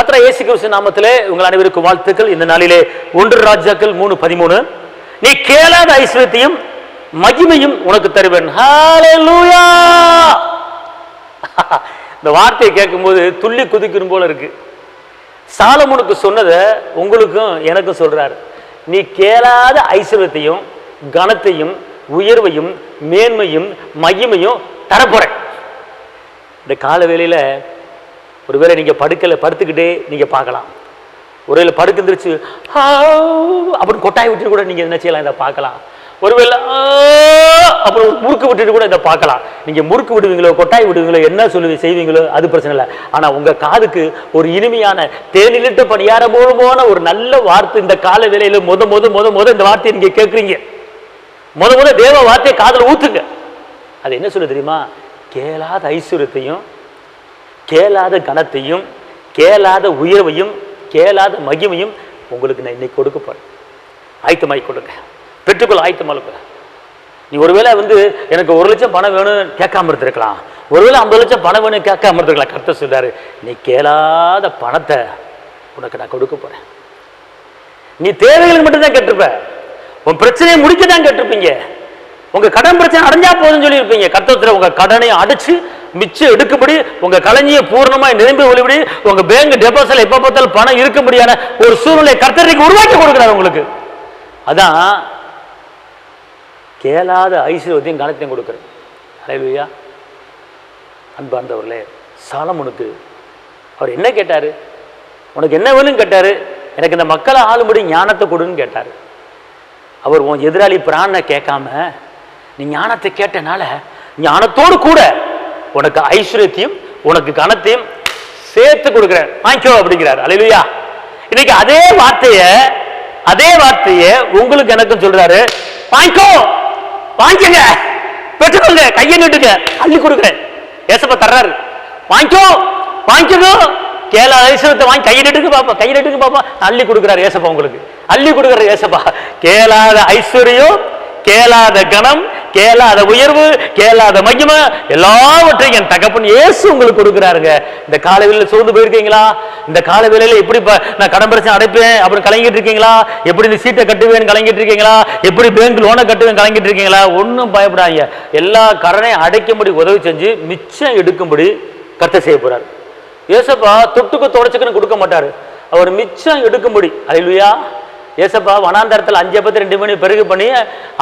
கத்திர இயேசு கிறிஸ்து நாமத்திலே உங்கள் அனைவருக்கும் வாழ்த்துக்கள். இந்த நாளிலே ஒன்று ராஜாக்கள் மூணு பதிமூணு. நீ கேளாத ஐஸ்வர்யத்தையும் மகிமையும் உனக்கு தருவேன். இந்த வார்த்தையை கேட்கும்போது துள்ளி குதிக்கணும் போல இருக்கு. சாலமுனுக்கு சொன்னதை உங்களுக்கும் எனக்கும் சொல்றாரு. நீ கேளாத ஐஸ்வர்யத்தையும் கனத்தையும் உயர்வையும் மேன்மையும் மகிமையும் தரப்போறேன். இந்த கால வேலையில ஒருவேளை நீங்கள் படுக்கல படுத்துக்கிட்டே நீங்கள் பார்க்கலாம். ஒருவேளை படுக்க எந்திரிச்சு அப்படின்னு கொட்டாய் விட்டுட்டு கூட நீங்கள் என்ன செய்யலாம்? இதை பார்க்கலாம். ஒருவேளை அப்புறம் முறுக்கு விட்டுட்டு கூட இதை பார்க்கலாம். நீங்கள் முறுக்கு விடுவீங்களோ கொட்டாய் விடுவீங்களோ என்ன சொல்லி செய்வீங்களோ அது பிரச்சனை இல்லை. ஆனால் உங்கள் காதுக்கு ஒரு இனிமையான தேனிலிட்ட பணியார மூலமான ஒரு நல்ல வார்த்தை இந்த கால வேலையில் முத முத முத முத இந்த வார்த்தையை நீங்கள் கேட்குறீங்க முத முத தேவ வார்த்தையை காதில் ஊற்றுங்க அது என்ன சொல்லு தெரியுமா? கேளாத ஐஸ்வர்யத்தையும் கேளாத கணத்தையும் கேளாத உயர்வையும் கேளாத மகிமையும் உங்களுக்கு நான் இன்னைக்கு கொடுக்க போறேன். ஆயத்தமாய் கொடுங்க. பெற்றுக்கொள்ள ஆயத்தமாக நீ ஒருவேளை வந்து எனக்கு ஒரு லட்சம் பணம் வேணும்னு கேட்காம இருந்திருக்கலாம். ஒருவேளை ஐம்பது லட்சம் பணம் வேணும் கேட்காம இருந்திருக்கலாம். கர்த்தர் சொல்றாரு நீ கேளாத பணத்தை உனக்கு நான் கொடுக்க போறேன். நீ தேவைகளுக்கு மட்டும்தான் கேட்டிருப்ப. உன் பிரச்சனையை முடிக்க தான் கேட்டிருப்பீங்க. உங்க கடன் பிரச்சனை அடைஞ்சா போதும்னு சொல்லியிருப்பீங்க. கத்தத்தில் உங்க கடனை அடைச்சு மிச்சம் எடுக்கும்படி உங்க கலைஞியை பூர்ணமாய் நிரம்பி ஒளிபடி உங்க பேங்க் டெபாசிட்ல எப்ப பார்த்தாலும் பணம் இருக்க முடியாத ஒரு சூழ்நிலை கர்த்தருக்கு உருவாக்கி கொடுக்குறாரு உங்களுக்கு. அதான் கேளாத ஐஸ்வர்யத்தையும் கணத்தையும் கொடுக்குறேன் அலையா அன்பார்ந்தவர்களே சாலமுனுக்கு அவர் என்ன கேட்டாரு? உனக்கு என்ன வேணும்னு கேட்டார்? எனக்கு இந்த மக்களை ஆளும்படி ஞானத்தை கொடுன்னு கேட்டாரு. அவர் உன் எதிராளி பிராணனை கேட்காம நீ ஞானத்தை கேட்டனால ஞானத்தோடு கூட உனக்கு ஐஸ்வர்யத்தையும் உனக்கு கனத்தையும் சேர்த்து கொடுக்குறேன். வாங்கிக்கோ அப்படிங்கிறார். அலையிலுயா இன்னைக்கு அதே வார்த்தைய அதே வார்த்தைய உங்களுக்கு எனக்கும் சொல்றாரு. வாங்கிக்கோ வாங்கிக்கங்க பெற்றுக்கோங்க கையை நிட்டுங்க. அள்ளி கொடுக்குறேன். ஏசப்பா தர்றாரு. வாங்கிக்கோ வாங்கிக்கோ கேள ஐஸ்வரத்தை வாங்கி கையை நட்டுக்கு பாப்பா. கையை நட்டுக்கு பாப்பா. அள்ளி கொடுக்குறாரு ஏசப்பா உங்களுக்கு. அள்ளி கொடுக்குறாரு ஏசப்பா. கேளாத ஐஸ்வர்யம் கேளாத கணம் கேளாத உயர்வு கேளாத மகிமை எல்லாவற்றையும் என் தகப்பன் இயேசு உங்களுக்கு கொடுக்குறாருங்க. இந்த காலவேளையில் சோர்ந்து போயிருக்கீங்களா? இந்த காலவேளையில எப்படி நான் கடன் பிரச்சனை அடைப்பேன் அப்படின்னு கலங்கிட்டு இருக்கீங்களா? எப்படி இந்த சீட்டை கட்டுவேன் கலங்கிட்டு இருக்கீங்களா? எப்படி பேங்க் லோனை கட்டுவேன் கலங்கிட்டு இருக்கீங்களா? ஒன்றும் பயப்படாதீங்க. எல்லா கடனையும் அடைக்கும்படி உதவி செஞ்சு மிச்சம் எடுக்கும்படி கர்த்தர் செய்ய போறாரு. ஏசப்பா தொட்டுக்கு தொடச்சுக்குன்னு கொடுக்க மாட்டாரு. அவர் மிச்சம் எடுக்கும்படி. அலையிலுயா ஏசப்பா வனாந்தரத்தில் அஞ்சு பத்து ரெண்டு மணி பெருகு பண்ணி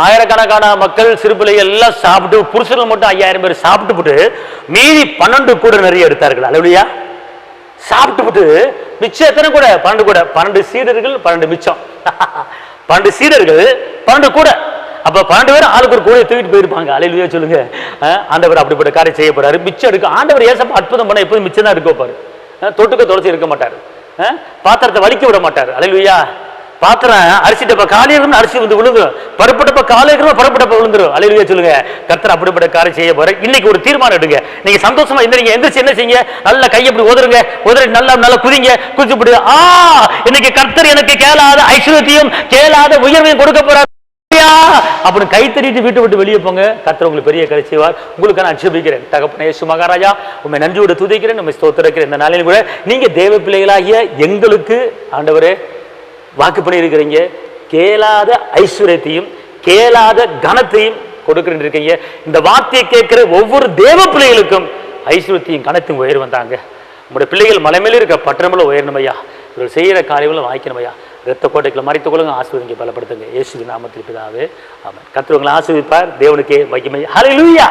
ஆயிரக்கணக்கான மக்கள் சிறு எல்லாம் சாப்பிட்டு புருஷர்கள் மட்டும் ஐயாயிரம் பேர் சாப்பிட்டு மீதி பன்னெண்டு கூட நிறைய எடுத்தார்கள். அலையிலுயா சாப்பிட்டுவிட்டு மிச்சம் எத்தனை கூட? பன்னெண்டு கூட. பன்னெண்டு சீடர்கள் பன்னெண்டு மிச்சம். பன்னெண்டு சீடர்கள் பன்னெண்டு கூட. அப்ப பன்னெண்டு பேர் ஆளுக்கு ஒரு கூடையை தூக்கிட்டு போயிருப்பாங்க. அலையிலேயே சொல்லுங்க. ஆண்டவர் அப்படிப்பட்ட காரியம் செய்ய போறாரு. மிச்சம் எடுக்க ஆண்டவர் ஏசப்பா அற்புதம் பண்ண எப்போதும் மிச்சம் தான் எடுக்க வைப்பாரு. தொட்டுக்க தொலைச்சி இருக்க மாட்டார். பாத்திரத்தை வலிக்க விட மாட்டார். அலையிலுயா பாத்திரம் அரிசி டப்பா காலி இருக்கணும் அரிசி வந்து விழுந்துரும் பருப்பு டப்பா காலி இருக்கணும் பருப்பு டப்பா விழுந்துரும் அலையிலேயே சொல்லுங்க. கர்த்தர் அப்படிப்பட்ட காரியம் செய்ய போற இன்னைக்கு ஒரு தீர்மானம் எடுங்க. நீங்க சந்தோஷமா எந்திரிங்க எந்திரிச்சு என்ன செய்யுங்க? நல்ல கையை இப்படி உதறுங்க உதறி நல்லா நல்லா குதிங்க. குதிச்சுப்படு ஆ! இன்னைக்கு கர்த்தர் எனக்கு கேளாத ஐஸ்வர்யத்தையும் கேளாத உயர்வையும் கொடுக்க போறாரு. அப்படின்னு கை தட்டிட்டு வீட்டை விட்டு வெளியே போங்க. கர்த்தர் உங்களுக்கு பெரிய கரை செய்வார். உங்களுக்கு நான் அட்சேபிக்கிறேன் தகப்பனே யேசு மகாராஜா உண்மை நன்றியோட துதிக்கிறேன். நம்ம ஸ்தோத்திரக்கிறேன். இந்த நாளில் கூட நீங்க தேவ பிள்ளைகளாகிய எங்களுக்கு ஆண்டவரே வாக்கு பண்ணியிருக்கிறீங்க. கேளாத ஐஸ்வர்யத்தையும் கேளாத கனத்தையும் கொடுக்கிறேன் இருக்கீங்க இந்த வார்த்தையை கேட்கிற ஒவ்வொரு தேவ பிள்ளைகளுக்கும் ஐஸ்வர்யத்தையும் கனத்தையும் உயர் வந்தாங்க. உங்களுடைய பிள்ளைகள் மலை மேல இருக்க பட்டணமில் உயரணும் ஐயா இவர்கள் செய்கிற காரியங்களும் வாய்க்கணுமையா ஐயா கோட்டைகளை மறைத்து கொள்ளுங்க ஆசீர்வதிங்க பலப்படுத்துங்க. இயேசு நாமத்தில் பிதாவே ஆமாம் கத்துவங்களை ஆசீர்விப்பார் தேவனுக்கே மகிமை. ஹalleluya